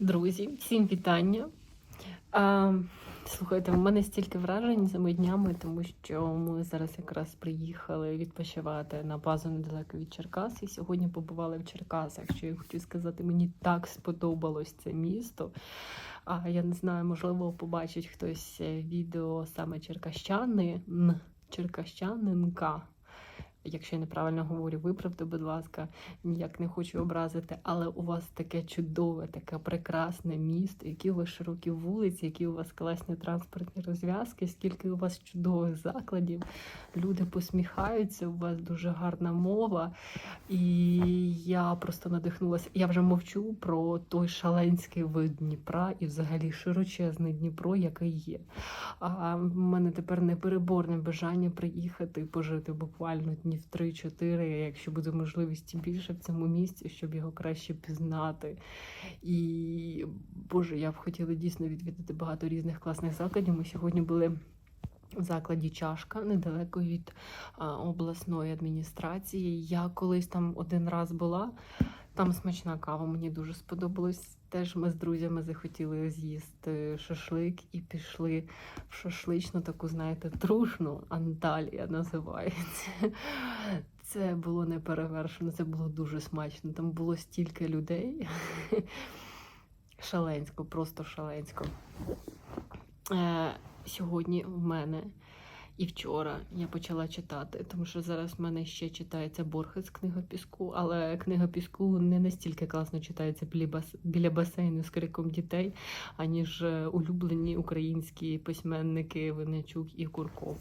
Друзі, всім вітання. А, слухайте, в мене стільки вражень цими днями, тому що ми зараз якраз приїхали відпочивати на базу недалеко від Черкас. І сьогодні побували в Черкасах. Що я хочу сказати, мені так сподобалось це місто. А я не знаю, можливо, побачить хтось е, відео саме черкащани, черкащанинка. Якщо я неправильно говорю, виправте, будь ласка, ніяк не хочу образити, але у вас таке чудове, таке прекрасне місто, які у вас широкі вулиці, які у вас класні транспортні розв'язки, скільки у вас чудових закладів. Люди посміхаються, у вас дуже гарна мова. І я просто надихнулася. Я вже мовчу про той шаленський вид Дніпра і взагалі широчезний Дніпро, який є. А в мене тепер непереборне бажання приїхати пожити буквально днів 3-4, якщо буде можливість більше в цьому місці, щоб його краще пізнати. І Боже, я б хотіла дійсно відвідати багато різних класних закладів. Ми сьогодні були. В закладі чашка недалеко від а, обласної адміністрації. Я колись там один раз була. Там смачна кава, мені дуже сподобалось. Теж ми з друзями захотіли з'їсти шашлик і пішли в шашличну таку, знаєте, трушну Анталія називається. Це було неперевершено, це було дуже смачно. Там було стільки людей. Шаленсько, просто шаленсько. Е, сьогодні в мене і вчора я почала читати, тому що зараз в мене ще читається Борхес книга піску, але книга піску не настільки класно читається біля, басейну з криком дітей, аніж е, улюблені українські письменники Винничук і Курков.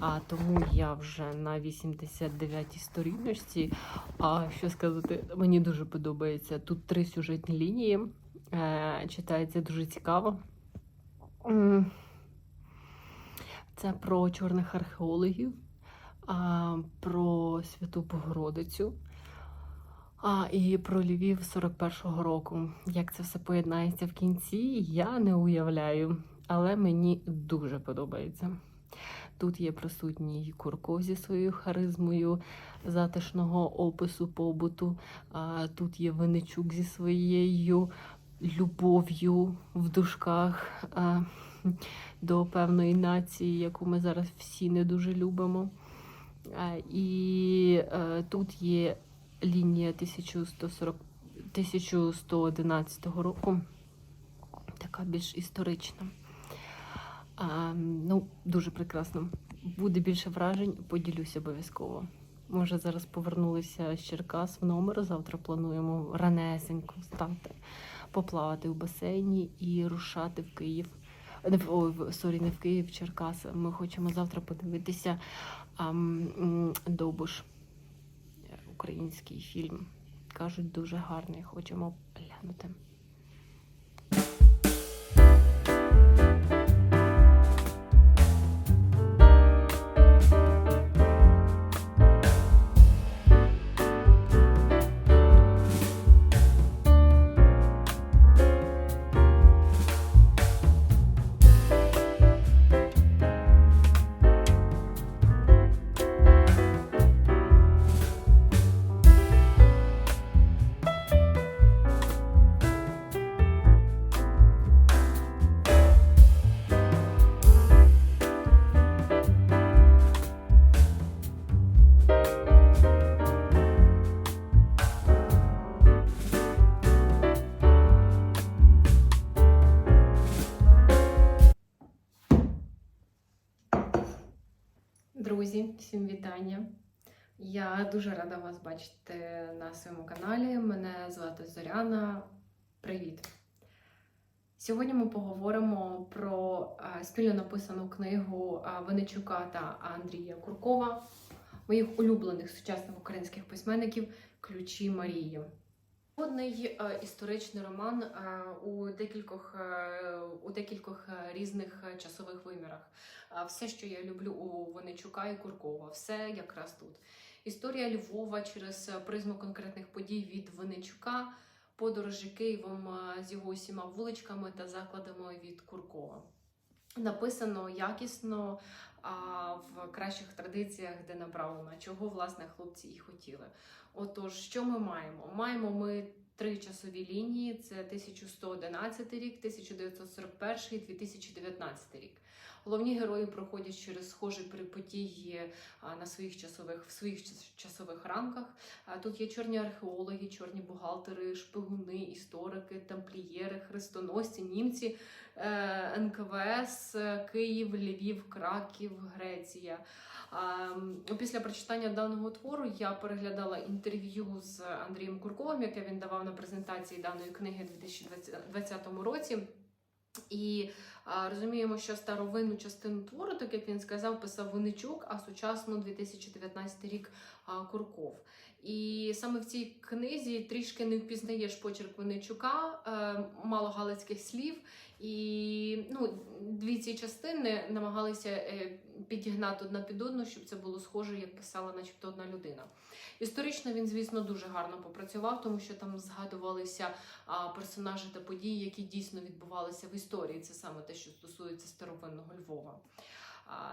А тому я вже на 89-й сторіночці. А що сказати, мені дуже подобається. Тут три сюжетні лінії. Е, читається дуже цікаво. Це про чорних археологів, про Святу Богородицю і про Львів 41-го року. Як це все поєднається в кінці, я не уявляю, але мені дуже подобається. Тут є присутній Курков зі своєю харизмою затишного опису побуту. Тут є Винничук зі своєю любов'ю в дужках до певної нації, яку ми зараз всі не дуже любимо. І е, тут є лінія 1140, 1111 року, така більш історична. Ну, дуже прекрасно. Буде більше вражень, поділюся обов'язково. Ми вже зараз повернулися з Черкас в номер. Завтра плануємо ранесенько встати, поплавати в басейні і рушати в Київ. В- сорі, не в Київ, Черкас. Ми хочемо завтра подивитися е, український фільм. Кажуть, дуже гарний. Хочемо глянути. Друзі, всім вітання. Я дуже рада вас бачити на своєму каналі. Мене звати Зоряна. Привіт! Сьогодні ми поговоримо про е, спільно написану книгу е, Винничука та Андрія Куркова, моїх улюблених сучасних українських письменників Ключі Марії. Водний е, історичний роман е, у декількох, е, у декількох різних часових вимірах. Все, що я люблю у Винничука і Куркова, все якраз тут. Історія Львова через призму конкретних подій від Винничука, подорожі Києвом з його усіма вуличками та закладами від Куркова. Написано якісно, в кращих традиціях, де направлено, чого власне хлопці і хотіли. Отож, що ми маємо? Маємо ми три часові лінії: це 1111 рік, 1941 і 2019 рік. Головні герої проходять через схожі перипетії на своїх часових в своїх часових рамках. Тут є чорні археологи, чорні бухгалтери, шпигуни, історики, тамплієри, хрестоносці, німці, е, НКВС, Київ, Львів, Краків, Греція. Після прочитання даного твору я переглядала інтерв'ю з Андрієм Курковим, яке він давав на презентації даної книги у 2020 році. І а, розуміємо, що старовинну частину твору, так як він сказав, писав Винничук, а сучасну 2019 рік а, Курков. І саме в цій книзі трішки не впізнаєш почерк Винничука, е, мало галицьких слів. І ну, дві ці частини намагалися е, підігнати одна під одну, щоб це було схоже, як писала, начебто, одна людина. Історично він, звісно, дуже гарно попрацював, тому що там згадувалися персонажі та події, які дійсно відбувалися в історії. Це саме те, що стосується старовинного Львова.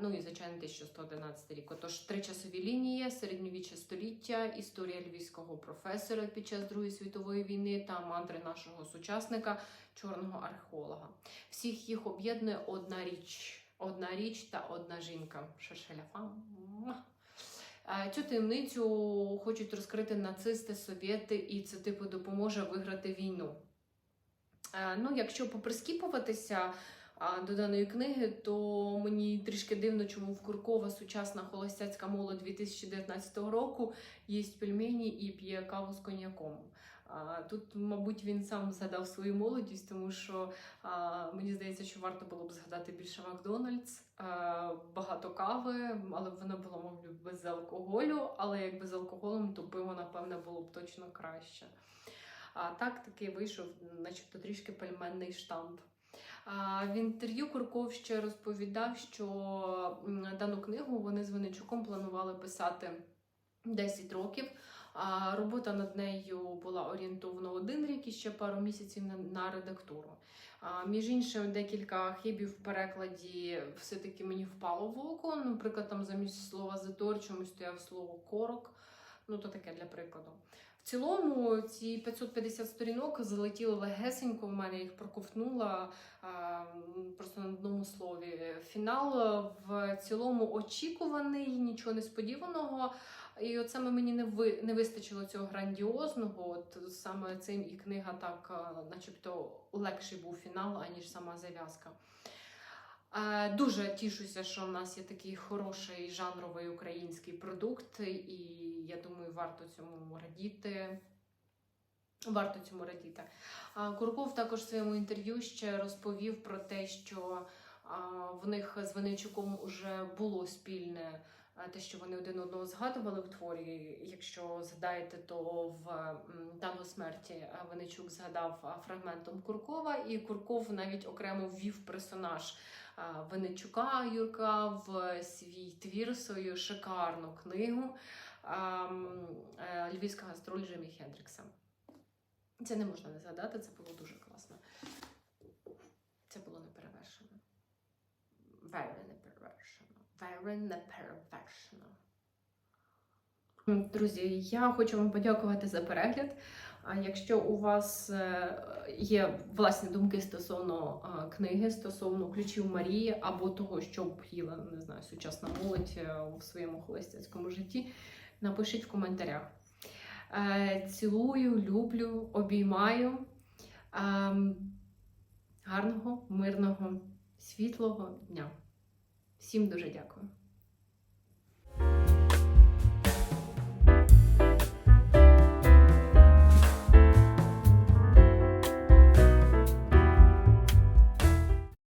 Ну і звичайно 1111 рік. Отож, три часові лінії, середньовіччя століття, історія львівського професора під час Другої світової війни та мантри нашого сучасника, чорного археолога. Всіх їх об'єднує одна річ. Одна річ та одна жінка. Шершеляфа. Е, Цю таємницю хочуть розкрити нацисти, совєти, і це типу допоможе виграти війну. Е, Ну, якщо поприскіпуватися до даної книги, то мені трішки дивно, чому в Куркова сучасна холостяцька молодь 2019 року їсть пельмені і п'є каву з коньяком. Тут, мабуть, він сам згадав свою молодість, тому що мені здається, що варто було б згадати більше Макдональдс, багато кави, але воно було, мабуть, без алкоголю. Але як без алкоголем, то пиво, напевне, було б точно краще. А так таки вийшов, начебто, трішки пельменний штамп. В інтерв'ю Курков ще розповідав, що дану книгу вони з Винничуком планували писати 10 років. Робота над нею була орієнтовно один рік і ще пару місяців на, редактуру. Між іншим, декілька хибів в перекладі все-таки мені впало в око. Наприклад, там замість слова затор чомусь стояв слово корок. Ну, то таке для прикладу. Цілому ці 550 сторінок залетіли легесенько, в мене їх проковтнула просто на одному слові. Фінал в цілому очікуваний, нічого несподіваного. І от саме мені не ви не вистачило цього грандіозного. От саме цим і книга так, начебто, легший був фінал, аніж сама зав'язка. Е, Дуже тішуся, що в нас є такий хороший жанровий український продукт, і я думаю, варто цьому радіти. Варто цьому радіти. Курков також в своєму інтерв'ю ще розповів про те, що в них з Винничуком вже було спільне те, що вони один одного згадували в творі. Якщо згадаєте, то в танго смерті а, Винничук згадав фрагментом Куркова, і Курков навіть окремо ввів персонаж а, Винничука Юрка в свій твір, свою шикарну книгу е, Львівська гастроль Джимі Хендрікса. Це не можна не згадати, це було дуже класно. Це було неперевершено. Very неперевершено. Very неперевершено. Друзі, я хочу вам подякувати за перегляд. А якщо у вас е, є власні думки стосовно е, книги, стосовно ключів Марії або того, що б їла, не знаю, сучасна молодь е, у своєму холостяцькому житті, напишіть в коментарях. Цілую, люблю, обіймаю. Ем, Гарного, мирного, світлого дня. Всім дуже дякую.